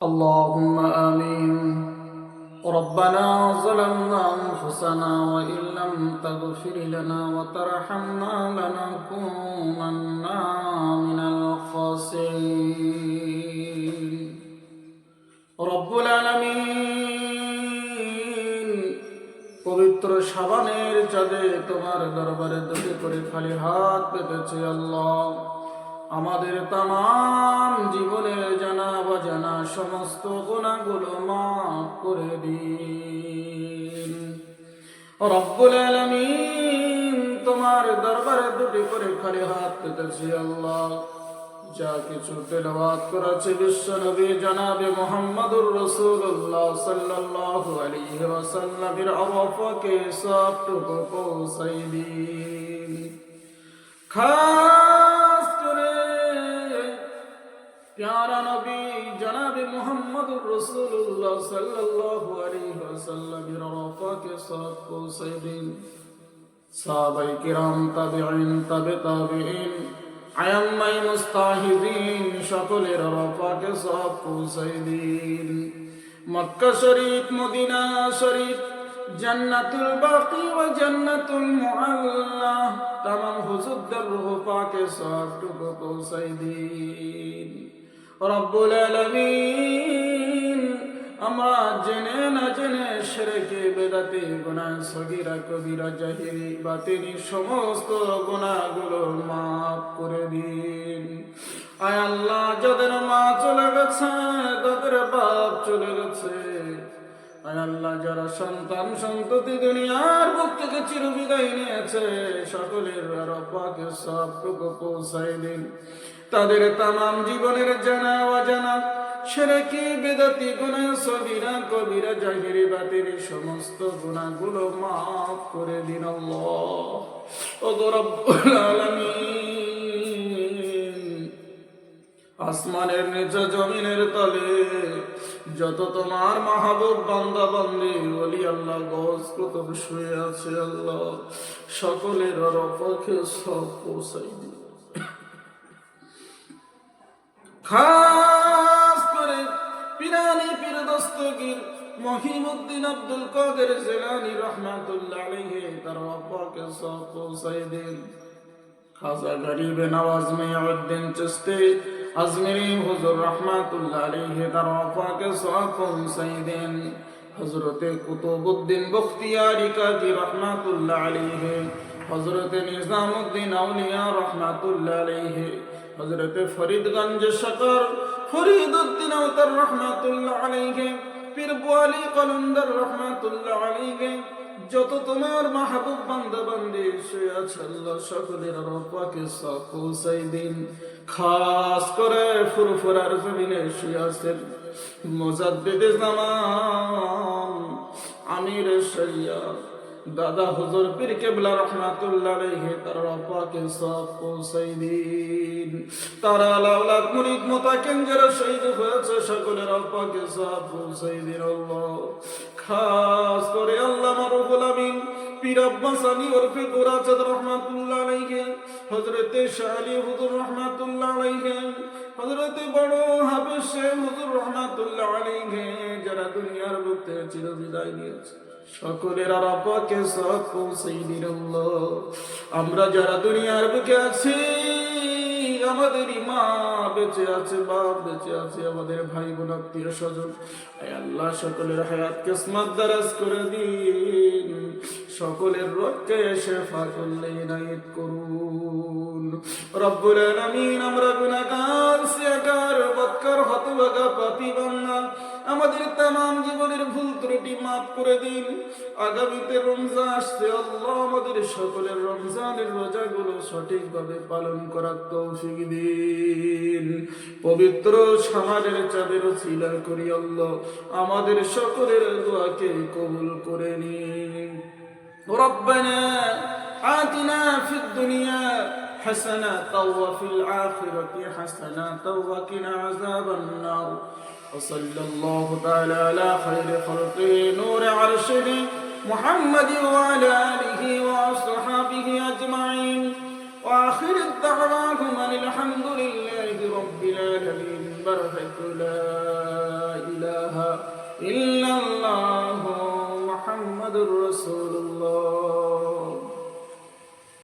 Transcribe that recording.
اللهم آمين ربنا ظلمنا أنفسنا وإن لم تغفر لنا وترحمنا لنكونن من الخاسرين رب العالمين পবিত্র সাবানের চাঁদে তোমার দরবারে দুটি করে খালি হাত পেতেছে আল্লাহ আমাদের তাম জীবনের জানা বাজানা সমস্ত গুণাগুলো মাফ করে দিন। রব্বুল আলামিন তোমার দরবারে দুটি করে খালি হাত পেতেছি আল্লাহ। যা কিছু তেলাওয়াত করেছে বিশ্ব নবী জনাবে মোহাম্মদুর রাসূলুল্লাহ সাল্লাল্লাহু আলাইহি ওয়াসাল্লামের আরাফাকে সবটুকু পৌঁছাই দিন। খাস প্যারা নবী, জনাবে মোহাম্মদুর রাসূলুল্লাহ সাল্লাল্লাহু আলাইহি ওয়াসাল্লামের আরাফাকে সব পৌঁছাই দিন। সাহাবাই কিরাম, তাবিঈন, তাবে তাবিঈন আয়াম্মাই মুস্তাহিদিন, সকলের রফাকে সব পৌঁছাই দিন। মক্কা শরীফ, মদিনা শরীফ, জান্নাতুল বাকি ও জান্নাতুল মুআল্লা, তামাম হুজুরদের রূহ পাকে সবটুকু পৌঁছাই দিন। রব্বুল আলমিন। আমরা জেনে না জেনে সেরেকে বেদাতে গোনা সগিরা, কবিরা জাহিরি বাতিনি, সমস্ত গোনাগুলো মাফ করে দিন। আয় আল্লাহ, যাদের মা চলে গেছে, তাদের বাপ চলে গেছে। আল্লাহ যারা সন্তান সন্ততি দুনিয়ার থেকে চির বিদায় নিয়েছে, সকলের রব্বাকে সবটুকু পৌঁছাই দিন। তাদের তামাম জীবনের জানা অজানা, সেরেকি, বেদাতি গুণা সবিরা কবিরা, জাহিরি বাতির সমস্ত গুণাগুলো মাফ করে দিন আসমানের নিচে, জমিনের তলে যত তোমার মাহবুব বান্দা বান্দি বলি আল্লাহ, গজ কুতুব শুয়ে আছে আল্লাহ, সকলের রফাকে সব পৌঁছাই দিন। খাস করে পিরানি মহিমুদ্দিন আব্দুল কাদের জেলানি রহমাতুল্লাহ আলাইহি, তার আব্বাকে সব পৌঁছাই দিন। খাজা গরিবে নওয়াজ মিয়াউদ্দিন আজমিরি হুজুর রহমাতুল্লাহ আলাইহি তার আব্বাকে সব পৌঁছাই দিন হযরতে কুতুবউদ্দিন বখতিয়ারি কাজী রহমাতুল্লাহ আলাইহি হযরতে নিজামউদ্দিন আউলিয়া রহমাতুল্লাহ আলাইহি হজরতে ফরিদগঞ্জ শকর ফরিদুদ্দিন আওতার রহমাতুল্লাহ আলাইহি পীর বোয়ালি কলন্দর রহমাতুল্লাহ আলীকে যত তোমার মাহবুব বান্দা বান্দি শুয়ে আছে আল্লাহ সকলের রব্বাকে সব দিন। খাস করে ফুরফুরার জমিনে শুয়ে আছেন বেদে জামান, আমির শরিয়া দাদা হুজুর পীর কেবলা রহমাতুল্লাহ আলাইহি, তার মুরিদ মুতাকিন যারা শহীদ হয়েছে, সকলের আল্লাহ। খাস করে আল্লাহ মারুফুল আমিন, পীর আব্বাস আলী ওরফে রহমাতুল্লাহ আলাইহি, হযরতে হুজুর রহমাতুল্লাহ আলাইহি, হযরতে বড় হুজুর রহমাতুল্লাহ আলাইহি, যারা দুনিয়ার বুক থেকে চির বিদায় নিয়েছে। সকলের আরাপাকে সব পৌঁছাই আল্লাহ। আমরা যারা দুনিয়ার বুকে আছি, আমাদের মা বেঁচে আছে, বাপ বেঁচে আছে, আমাদের ভাই বোন আত্মীয় স্বজন আল্লাহ, সকলের হায়াত কিসমত দারাজ করে দিন। সকলের রোগকে শেফা করলে ইনায়েত করুন। রব্বুল আলামিন, আমরা গুনাহগার সিয়াকার বদকার, হতভাগা, পাপী বান্দা। আমাদের তামাম জীবনের ভুল ত্রুটি মাফ করে দিন আগামীতে রমজান আসছে আল্লাহ আমাদের সকলের রমজানের রোজাগুলো সঠিকভাবে পালন করার তৌফিক দিন পবিত্র সমাজের চাঁদের ছিলা করি আল্লাহ আমাদের সকলের দোয়াকে কবুল করে নিন ربنا آتنا في الدنيا حسنة وفي الآخرة حسنة وقنا عذاب النار وصلى الله تعالى على خير خلقه نور عرشه محمد وعلى آله وأصحابه أجمعين. وآخر دعواهم الحمد لله رب العالمين. بركة لا إله إلا